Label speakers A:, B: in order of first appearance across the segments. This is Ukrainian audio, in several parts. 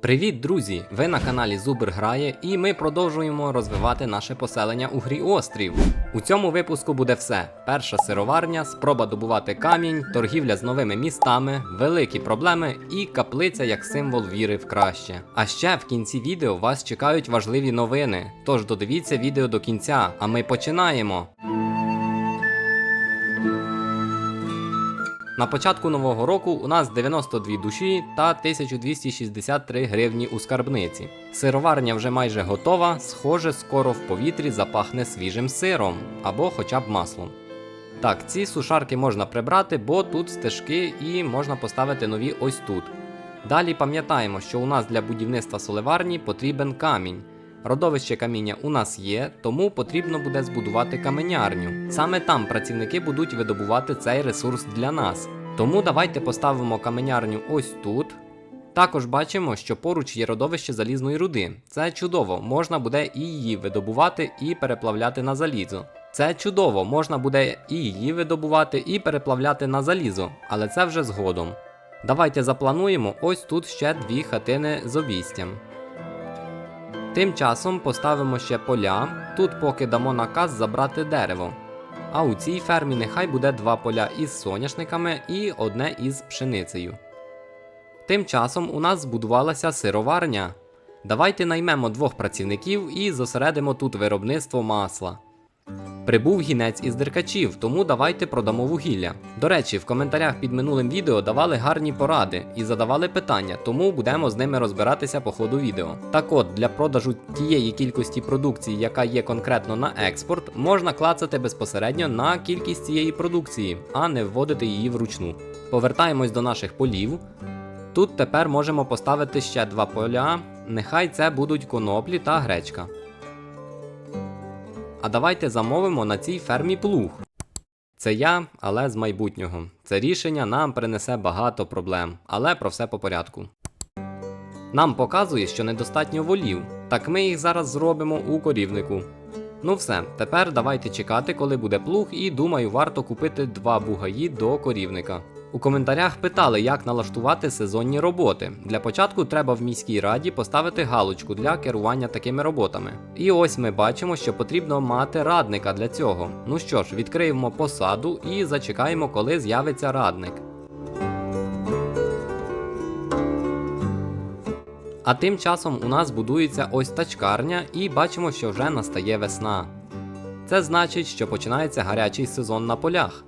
A: Привіт, друзі! Ви на каналі Зубр Грає, і ми продовжуємо розвивати наше поселення у грі Острів. У цьому випуску буде все: перша сироварня, спроба добувати камінь, торгівля з новими містами, великі проблеми і каплиця як символ віри в краще. А ще в кінці відео вас чекають важливі новини. Тож додивіться відео до кінця, а ми починаємо. На початку нового року у нас 92 душі та 1263 гривні у скарбниці. Сироварня вже майже готова, схоже, скоро в повітрі запахне свіжим сиром або хоча б маслом. Так, ці сушарки можна прибрати, бо тут стежки і можна поставити нові ось тут. Далі пам'ятаємо, що у нас для будівництва соливарні потрібен камінь. Родовище каміння у нас є, тому потрібно буде збудувати каменярню. Саме там працівники будуть видобувати цей ресурс для нас. Тому давайте поставимо каменярню ось тут. Також бачимо, що поруч є родовище залізної руди. Це чудово, можна буде і її видобувати і переплавляти на залізо. Це чудово, можна буде і її видобувати і переплавляти на залізо, але це вже згодом. Давайте заплануємо ось тут ще дві хатини з обійстям. Тим часом поставимо ще поля, тут поки дамо наказ забрати дерево. А у цій фермі нехай буде два поля із соняшниками і одне із пшеницею. Тим часом у нас збудувалася сироварня. Давайте наймемо двох працівників і зосередимо тут виробництво масла. Прибув гінець із деркачів, тому давайте продамо вугілля. До речі, в коментарях під минулим відео давали гарні поради і задавали питання, тому будемо з ними розбиратися по ходу відео. Так от, для продажу тієї кількості продукції, яка є конкретно на експорт, можна клацати безпосередньо на кількість цієї продукції, а не вводити її вручну. Повертаємось до наших полів. Тут тепер можемо поставити ще два поля. Нехай це будуть коноплі та гречка. А давайте замовимо на цій фермі плуг. Це я, але з майбутнього. Це рішення нам принесе багато проблем, але про все по порядку. Нам показує, що недостатньо волів, так ми їх зараз зробимо у корівнику. Ну все, тепер давайте чекати, коли буде плуг, і думаю, варто купити два бугаї до корівника. У коментарях питали, як налаштувати сезонні роботи. Для початку треба в міській раді поставити галочку для керування такими роботами. І ось ми бачимо, що потрібно мати радника для цього. Ну що ж, відкриємо посаду і зачекаємо, коли з'явиться радник. А тим часом у нас будується ось тачкарня, і бачимо, що вже настає весна. Це значить, що починається гарячий сезон на полях.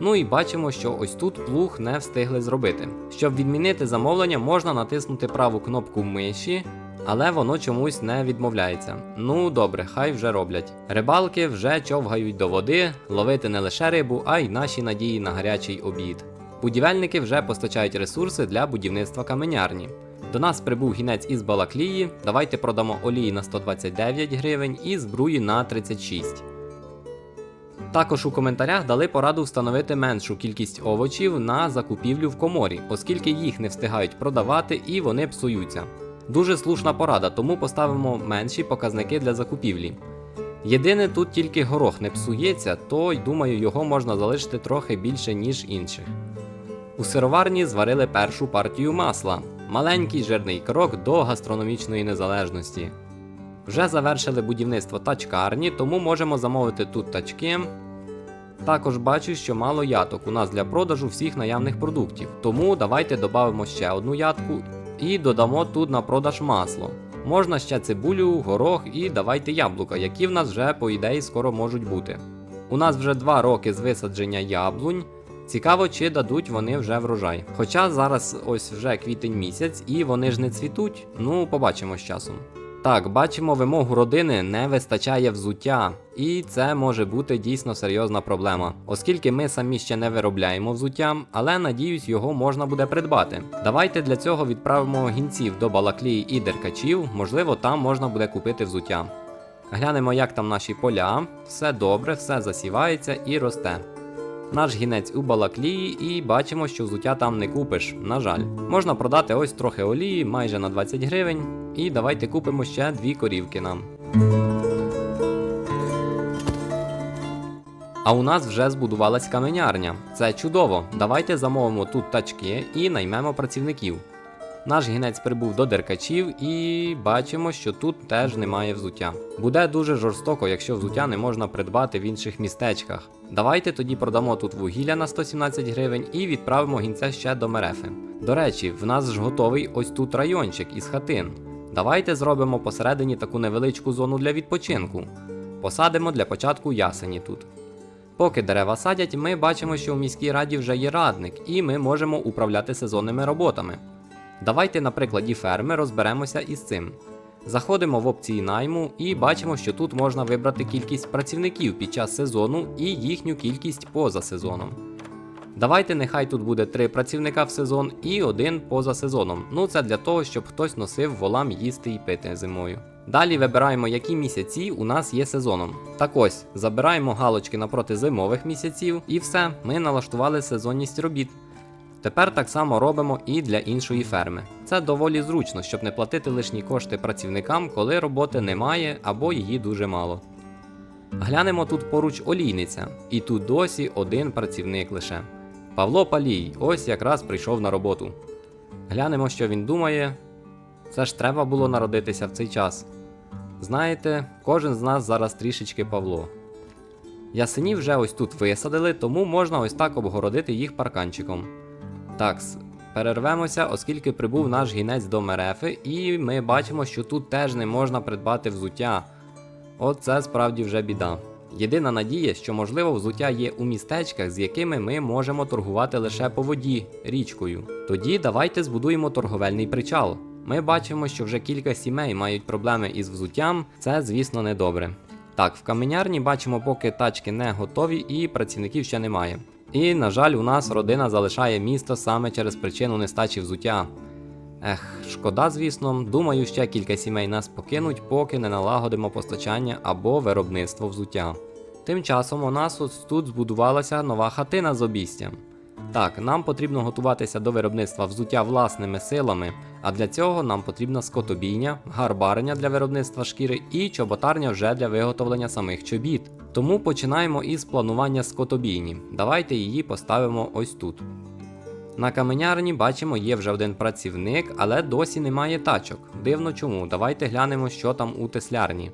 A: Ну і бачимо, що ось тут плуг не встигли зробити. Щоб відмінити замовлення, можна натиснути праву кнопку миші, але воно чомусь не відмовляється. Ну добре, хай вже роблять. Рибалки вже човгають до води, ловити не лише рибу, а й наші надії на гарячий обід. Будівельники вже постачають ресурси для будівництва каменярні. До нас прибув гінець із Балаклії. Давайте продамо олії на 129 гривень і збруї на 36. Також у коментарях дали пораду встановити меншу кількість овочів на закупівлю в коморі, оскільки їх не встигають продавати і вони псуються. Дуже слушна порада, тому поставимо менші показники для закупівлі. Єдине тут тільки горох не псується, то й думаю, його можна залишити трохи більше, ніж інших. У сироварні зварили першу партію масла. Маленький жирний крок до гастрономічної незалежності. Вже завершили будівництво тачкарні, тому можемо замовити тут тачки. Також бачу, що мало яток у нас для продажу всіх наявних продуктів. Тому давайте додамо ще одну ятку і додамо тут на продаж масло. Можна ще цибулю, горох і давайте яблука, які в нас вже по ідеї скоро можуть бути. У нас вже два роки з висадження яблунь. Цікаво, чи дадуть вони вже врожай. Хоча зараз ось вже квітень місяць і вони ж не цвітуть, ну побачимо з часом. Так, бачимо, вимогу родини не вистачає взуття, і це може бути дійсно серйозна проблема, оскільки ми самі ще не виробляємо взуття, але надіюсь, його можна буде придбати. Давайте для цього відправимо гінців до Балаклії і Деркачів, можливо, там можна буде купити взуття. Глянемо, як там наші поля, все добре, все засівається і росте. Наш гінець у Балаклії і бачимо, що взуття там не купиш, на жаль. Можна продати ось трохи олії, майже на 20 гривень. І давайте купимо ще дві корівки нам. А у нас вже збудувалась каменярня. Це чудово. Давайте замовимо тут тачки і наймемо працівників. Наш гінець прибув до деркачів і бачимо, що тут теж немає взуття. Буде дуже жорстоко, якщо взуття не можна придбати в інших містечках. Давайте тоді продамо тут вугілля на 117 гривень і відправимо гінця ще до мерефи. До речі, в нас ж готовий ось тут райончик із хатин. Давайте зробимо посередині таку невеличку зону для відпочинку. Посадимо для початку ясені тут. Поки дерева садять, ми бачимо, що у міській раді вже є радник, і ми можемо управляти сезонними роботами. Давайте на прикладі ферми розберемося із цим. Заходимо в опції найму і бачимо, що тут можна вибрати кількість працівників під час сезону і їхню кількість поза сезоном. Давайте нехай тут буде 3 працівника в сезон і один поза сезоном. Ну це для того, щоб хтось носив волам їсти і пити зимою. Далі вибираємо, які місяці у нас є сезоном. Так ось, забираємо галочки напроти зимових місяців, і все, ми налаштували сезонність робіт. Тепер так само робимо і для іншої ферми. Це доволі зручно, щоб не платити лишні кошти працівникам, коли роботи немає або її дуже мало. Глянемо тут поруч олійниця, і тут досі один працівник лише. Павло Палій, ось якраз прийшов на роботу. Глянемо, що він думає. Це ж треба було народитися в цей час. Знаєте, кожен з нас зараз трішечки Павло. Ясені вже ось тут висадили, тому можна ось так обгородити їх парканчиком. Такс, перервемося, оскільки прибув наш гінець до мерефи, і ми бачимо, що тут теж не можна придбати взуття. Оце справді вже біда. Єдина надія, що можливо взуття є у містечках, з якими ми можемо торгувати лише по воді річкою. Тоді давайте збудуємо торговельний причал. Ми бачимо, що вже кілька сімей мають проблеми із взуттям, це, звісно, не добре. Так, в каменярні бачимо, поки тачки не готові і працівників ще немає. І, на жаль, у нас родина залишає місто саме через причину нестачі взуття. Ех, шкода, звісно, думаю, ще кілька сімей нас покинуть, поки не налагодимо постачання або виробництво взуття. Тим часом у нас ось тут збудувалася нова хатина з обістям. Так, нам потрібно готуватися до виробництва взуття власними силами, а для цього нам потрібна скотобійня, гарбарення для виробництва шкіри і чоботарня вже для виготовлення самих чобіт. Тому починаємо із планування скотобійні. Давайте її поставимо ось тут. На каменярні бачимо, є вже один працівник, але досі немає тачок. Дивно чому. Давайте глянемо, що там у теслярні.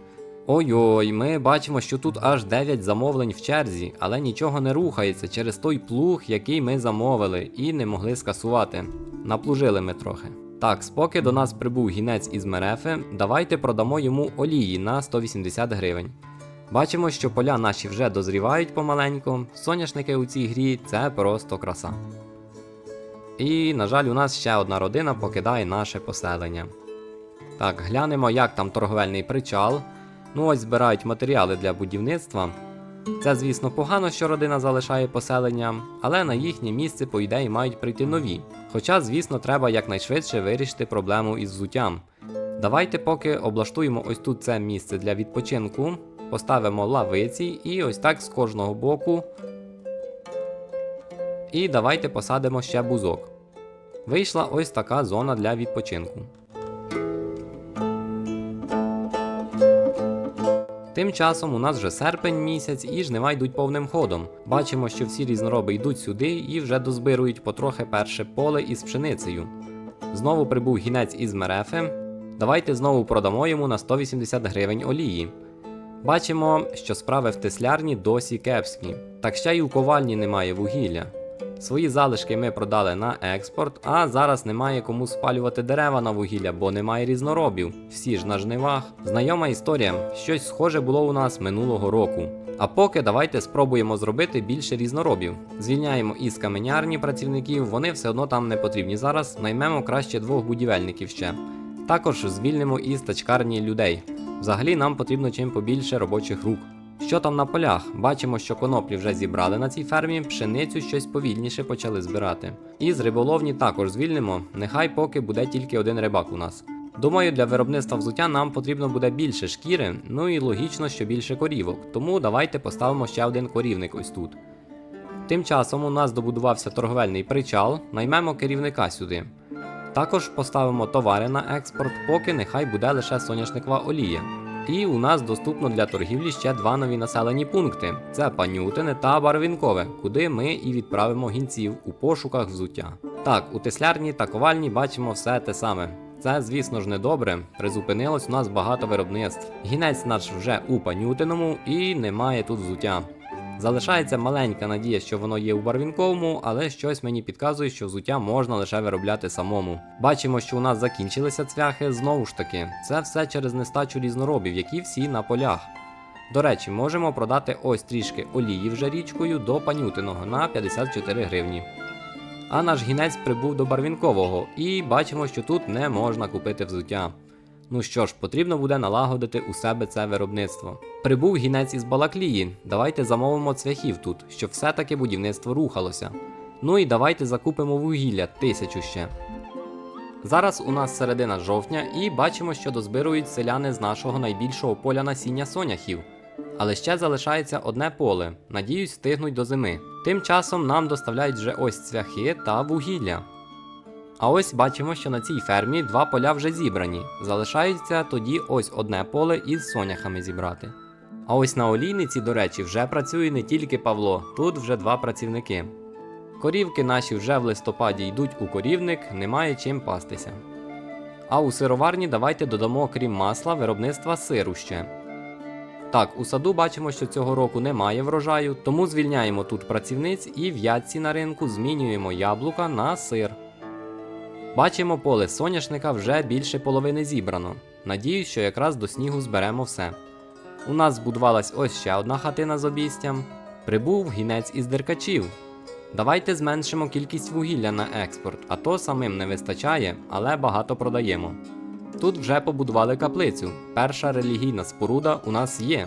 A: Ой-ой, ми бачимо, що тут аж 9 замовлень в черзі, але нічого не рухається через той плуг, який ми замовили, і не могли скасувати. Наплужили ми трохи. Так, споки до нас прибув гінець із мерефи, давайте продамо йому олії на 180 гривень. Бачимо, що поля наші вже дозрівають помаленьку, соняшники у цій грі це просто краса. І, на жаль, у нас ще одна родина покидає наше поселення. Так, глянемо, як там торговельний причал. Ну ось збирають матеріали для будівництва. Це, звісно, погано, що родина залишає поселення, але на їхнє місце, по ідеї, мають прийти нові. Хоча, звісно, треба якнайшвидше вирішити проблему із взуттям. Давайте поки облаштуємо ось тут це місце для відпочинку, поставимо лавиці і ось так з кожного боку. І давайте посадимо ще бузок. Вийшла ось така зона для відпочинку. Тим часом у нас вже серпень місяць і жнива йдуть повним ходом. Бачимо, що всі різнороби йдуть сюди і вже дозбирують потрохи перше поле із пшеницею. Знову прибув гінець із мерефи. Давайте знову продамо йому на 180 гривень олії. Бачимо, що справи в теслярні досі кепські, так ще й у ковальні немає вугілля. Свої залишки ми продали на експорт, а зараз немає кому спалювати дерева на вугілля, бо немає різноробів. Всі ж на жнивах. Знайома історія, щось схоже було у нас минулого року. А поки давайте спробуємо зробити більше різноробів. Звільняємо із каменярні працівників, вони все одно там не потрібні зараз. Наймемо краще двох будівельників ще. Також звільнимо із тачкарні людей. Взагалі нам потрібно чим побільше робочих рук. Що там на полях? Бачимо, що коноплі вже зібрали на цій фермі, пшеницю щось повільніше почали збирати. І з риболовні також звільнимо, нехай поки буде тільки один рибак у нас. Думаю, для виробництва взуття нам потрібно буде більше шкіри, ну і логічно, що більше корівок, тому давайте поставимо ще один корівник ось тут. Тим часом у нас добудувався торговельний причал, наймемо керівника сюди. Також поставимо товари на експорт, поки нехай буде лише соняшникова олія. І у нас доступно для торгівлі ще два нові населені пункти: це Панютине та Барвінкове, куди ми і відправимо гінців у пошуках взуття. Так, у теслярні та ковальні бачимо все те саме. Це, звісно ж, не добре. Призупинилось у нас багато виробництв. Гінець наш вже у панютиному і немає тут взуття. Залишається маленька надія, що воно є у барвінковому, але щось мені підказує, що взуття можна лише виробляти самому. Бачимо, що у нас закінчилися цвяхи знову ж таки. Це все через нестачу різноробів, які всі на полях. До речі, можемо продати ось трішки олії вже річкою до панютиного на 54 гривні. А наш гінець прибув до барвінкового, і бачимо, що тут не можна купити взуття. Ну що ж, потрібно буде налагодити у себе це виробництво. Прибув гінець із Балаклії. Давайте замовимо цвяхів тут, щоб все-таки будівництво рухалося. Ну і давайте закупимо вугілля тисячу ще. Зараз у нас середина жовтня і бачимо, що дозбирують селяни з нашого найбільшого поля насіння соняхів. Але ще залишається одне поле. Надіюсь, встигнуть до зими. Тим часом нам доставляють вже ось цвяхи та вугілля. А ось бачимо, що на цій фермі два поля вже зібрані. Залишається тоді ось одне поле із соняхами зібрати. А ось на олійниці, до речі, вже працює не тільки Павло, тут вже два працівники. Корівки наші вже в листопаді йдуть у корівник, немає чим пастися. А у сироварні давайте додамо, крім масла, виробництва сиру ще. Так, у саду бачимо, що цього року немає врожаю, тому звільняємо тут працівниць і в ядці на ринку змінюємо яблука на сир. Бачимо, поле соняшника вже більше половини зібрано. Надіюсь, що якраз до снігу зберемо все. У нас збудувалась ось ще одна хатина з обійстям. Прибув гінець із деркачів. Давайте зменшимо кількість вугілля на експорт, а то самим не вистачає, але багато продаємо. Тут вже побудували каплицю. Перша релігійна споруда у нас є.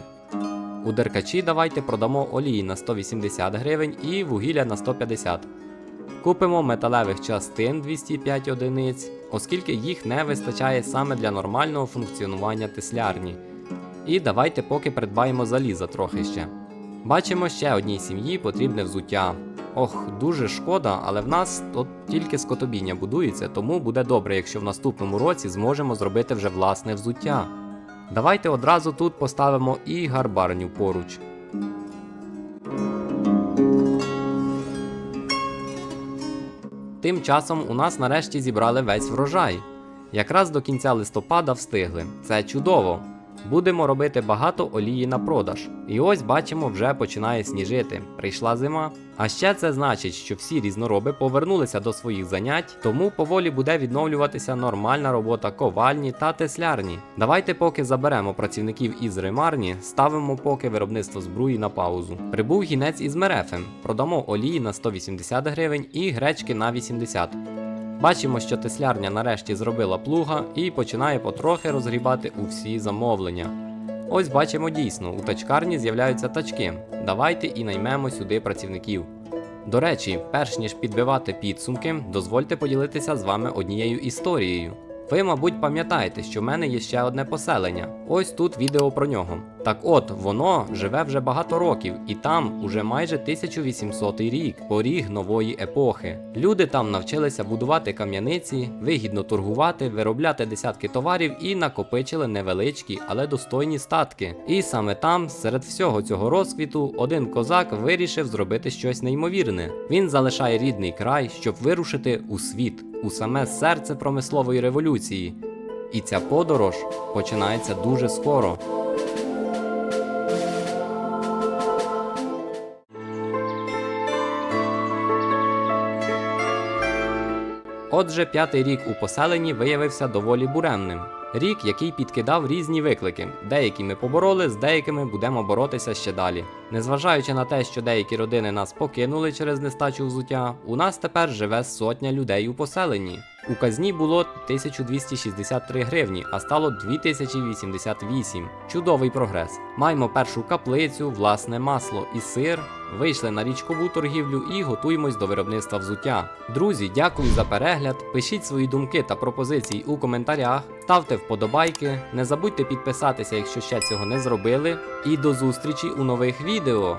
A: У деркачі давайте продамо олії на 180 гривень і вугілля на 150. Купимо металевих частин 205 одиниць, оскільки їх не вистачає саме для нормального функціонування теслярні. І давайте поки придбаємо заліза трохи ще. Бачимо ще одній сім'ї потрібне взуття. Ох, дуже шкода, але в нас тут тільки скотобійня будується, тому буде добре, якщо в наступному році зможемо зробити вже власне взуття. Давайте одразу тут поставимо і гарбарню поруч. Тим часом у нас нарешті зібрали весь врожай. Якраз до кінця листопада встигли. Це чудово. Будемо робити багато олії на продаж. І ось бачимо, вже починає сніжити. Прийшла зима. А ще це значить, що всі різнороби повернулися до своїх занять, тому поволі буде відновлюватися нормальна робота ковальні та теслярні. Давайте поки заберемо працівників із ремарні, ставимо поки виробництво збруї на паузу. Прибув гінець із мерефем. Продамо олії на 180 гривень і гречки на 80. Бачимо, що теслярня нарешті зробила плуга і починає потрохи розгрібати усі замовлення. Ось бачимо дійсно, у тачкарні з'являються тачки. Давайте і наймемо сюди працівників. До речі, перш ніж підбивати підсумки, дозвольте поділитися з вами однією історією. Ви, мабуть, пам'ятаєте, що в мене є ще одне поселення. Ось тут відео про нього. Так от, воно живе вже багато років, і там уже майже 1800 рік, поріг нової епохи. Люди там навчилися будувати кам'яниці, вигідно торгувати, виробляти десятки товарів і накопичили невеличкі, але достойні статки. І саме там, серед всього цього розквіту, один козак вирішив зробити щось неймовірне. Він залишає рідний край, щоб вирушити у світ, у саме серце промислової революції. І ця подорож починається дуже скоро. Отже, п'ятий рік у поселенні виявився доволі буремним. Рік, який підкидав різні виклики. Деякі ми побороли, з деякими будемо боротися ще далі. Незважаючи на те, що деякі родини нас покинули через нестачу взуття, у нас тепер живе сотня людей у поселенні. У казні було 1263 гривні, а стало 2088. Чудовий прогрес. Маємо першу каплицю, власне масло і сир. Вийшли на річкову торгівлю і готуємось до виробництва взуття. Друзі, дякую за перегляд. Пишіть свої думки та пропозиції у коментарях, ставте вподобайки, не забудьте підписатися, якщо ще цього не зробили. І до зустрічі у нових відео.